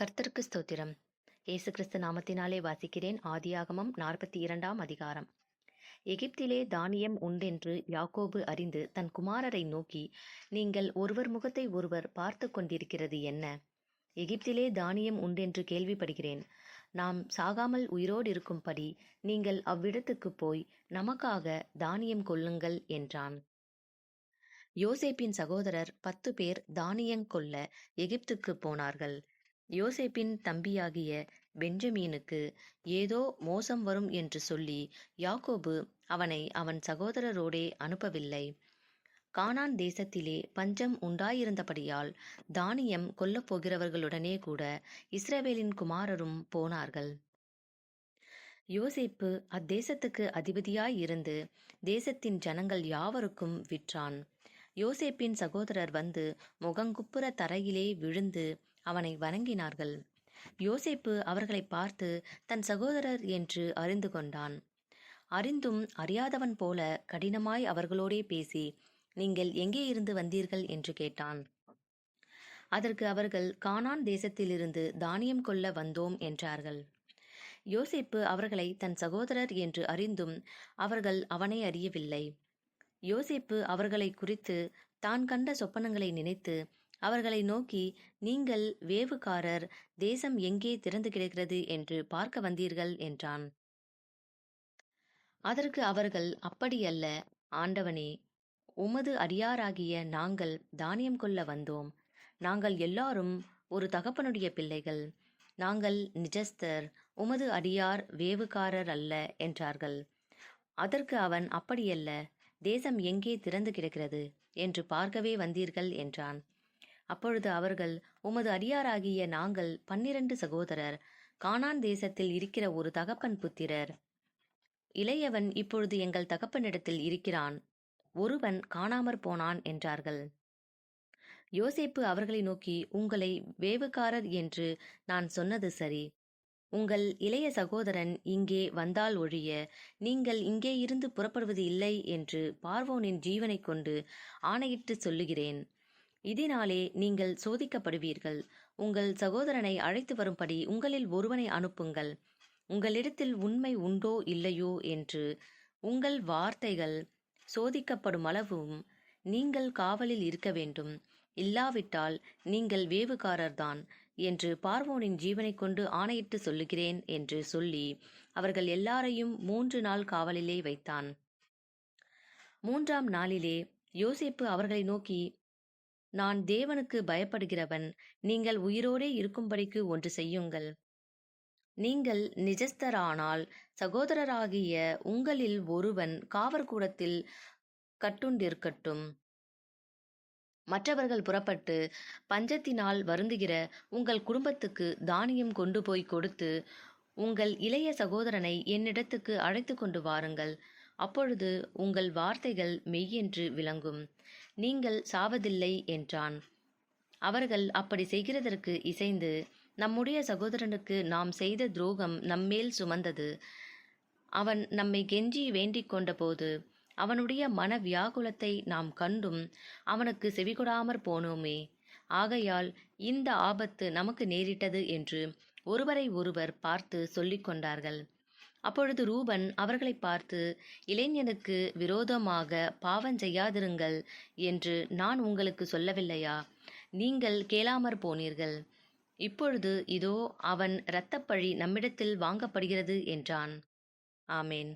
கர்த்தருக்கு ஸ்தோத்திரம். இயேசு கிறிஸ்து நாமத்தினாலே வாசிக்கிறேன். ஆதியாகமம் நாற்பத்தி இரண்டாம் அதிகாரம். எகிப்திலே தானியம் உண்டென்று யாக்கோபு அறிந்து தன் குமாரரை நோக்கி நீங்கள் ஒருவர் முகத்தை ஒருவர் பார்த்து கொண்டிருக்கிறது என்ன? எகிப்திலே தானியம் உண்டென்று கேள்விப்படுகிறேன். நாம் சாகாமல் உயிரோடு இருக்கும்படி நீங்கள் அவ்விடத்துக்கு போய் நமக்காக தானியம் கொள்ளுங்கள் என்றான். யோசேப்பின் சகோதரர் பத்து பேர் தானியங் கொல்ல எகிப்துக்கு போனார்கள். யோசேப்பின் தம்பியாகிய பெஞ்சமீனுக்கு ஏதோ மோசம் வரும் என்று சொல்லி யாக்கோபு அவனை அவன் சகோதரரோடே அனுப்பவில்லை. கானான் தேசத்திலே பஞ்சம் உண்டாயிருந்தபடியால் தானியம் கொல்லப் போகிறவர்களுடனே கூட இஸ்ரவேலின் குமாரரும் போனார்கள். யோசேப்பு அத்தேசத்துக்கு அதிபதியாய் இருந்து தேசத்தின் ஜனங்கள் யாவருக்கும் விற்றான். யோசேப்பின் சகோதரர் வந்து முகங்குப்புற தரையிலே விழுந்து அவனை வணங்கினார்கள். யோசேப்பு அவர்களை பார்த்து தன் சகோதரர் என்று அறிந்து கொண்டான். அறிந்தும் அறியாதவன் போல கடினமாய் அவர்களோடே பேசி நீங்கள் எங்கே இருந்து வந்தீர்கள்? என்று கேட்டான். அதற்கு அவர்கள் கானான் தேசத்திலிருந்து தானியம் கொள்ள வந்தோம் என்றார்கள். யோசேப்பு அவர்களை தன் சகோதரர் என்று அறிந்தும் அவர்கள் அவனை அறியவில்லை. யோசேப்பு அவர்களை குறித்து தான் கண்ட சொப்பனங்களை நினைத்து அவர்களை நோக்கி நீங்கள் வேவுக்காரர் தேசம் எங்கே திறந்து கிடக்கிறது என்று பார்க்க வந்தீர்கள்? என்றான். அதற்கு அவர்கள் அப்படியல்ல ஆண்டவனே உமது அடியாராகிய நாங்கள் தானியம் கொள்ள வந்தோம். நாங்கள் எல்லாரும் ஒரு தகப்பனுடைய பிள்ளைகள். நாங்கள் நிஜஸ்தர் உமது அடியார் வேவுக்காரர் அல்ல என்றார்கள். அதற்கு அவன் அப்படியல்ல தேசம் எங்கே திறந்து கிடக்கிறது? என்று பார்க்கவே வந்தீர்கள் என்றான். அப்பொழுது அவர்கள் உமது அடியாராகிய நாங்கள் பன்னிரண்டு சகோதரர். கானான் தேசத்தில் இருக்கிற ஒரு தகப்பன் புத்திரர். இளையவன் இப்பொழுது எங்கள் தகப்பனிடத்தில் இருக்கிறான். ஒருவன் காணாமற் போனான் என்றார்கள். யோசேப்பு அவர்களை நோக்கி உங்களை வேவுக்காரர் என்று நான் சொன்னது சரி. உங்கள் இளைய சகோதரன் இங்கே வந்தால் ஒழிய நீங்கள் இங்கே இருந்து புறப்படுவது இல்லை என்று பார்வோனின் ஜீவனைக் கொண்டு ஆணையிட்டு சொல்லுகிறேன். இதனாலே நீங்கள் சோதிக்கப்படுவீர்கள். உங்கள் சகோதரனை அழைத்து வரும்படி உங்களில் ஒருவனை அனுப்புங்கள். உங்களிடத்தில் உண்மை உண்டோ இல்லையோ என்று உங்கள் வார்த்தைகள் சோதிக்கப்படும் அளவும் நீங்கள் காவலில் இருக்க வேண்டும். இல்லாவிட்டால் நீங்கள் வேவுகாரர்தான் என்று பார்வோனின் ஜீவனைக் கொண்டு ஆணையிட்டு சொல்லுகிறேன் என்று சொல்லி அவர்கள் எல்லாரையும் மூன்று நாள் காவலிலே வைத்தான். மூன்றாம் நாளிலே யோசிப்பு அவர்களை நோக்கி நான் தேவனுக்கு பயப்படுகிறவன் நீங்கள் உயிரோடே இருக்கும்படிக்கு ஒன்று செய்யுங்கள். நீங்கள் நிஜஸ்தரானால் சகோதரராகிய உங்களில் ஒருவன் காவற்கூடத்தில் கட்டுண்டிருக்கட்டும். மற்றவர்கள் புறப்பட்டு பஞ்சத்தினால் வருந்துகிற உங்கள் குடும்பத்துக்கு தானியம் கொண்டு போய் கொடுத்து உங்கள் இளைய சகோதரனை என்னிடத்துக்கு அழைத்து கொண்டு வாருங்கள். அப்பொழுது உங்கள் வார்த்தைகள் மெய்யென்று விளங்கும். நீங்கள் சாவதில்லை என்றான். அவர்கள் அப்படி செய்கிறதற்கு இசைந்து நம்முடைய சகோதரனுக்கு நாம் செய்த துரோகம் நம்மேல் சுமந்தது. அவன் நம்மை கெஞ்சி வேண்டிக் கொண்டபோது அவனுடைய மன வியாகுலத்தை நாம் கண்டும் அவனுக்கு செவிகொடாமற் போனோமே. ஆகையால் இந்த ஆபத்து நமக்கு நேரிட்டது என்று ஒருவரை ஒருவர் பார்த்து சொல்லிக் கொண்டார்கள். அப்பொழுது ரூபன் அவர்களை பார்த்து இளைஞனுக்கு விரோதமாக பாவம் செய்யாதிருங்கள் என்று நான் உங்களுக்கு சொல்லவில்லையா? நீங்கள் கேளாமற் போனீர்கள். இப்பொழுது இதோ அவன் இரத்தப்பழி நம்மிடத்தில் வாங்கப்படுகிறது என்றான். ஆமேன்.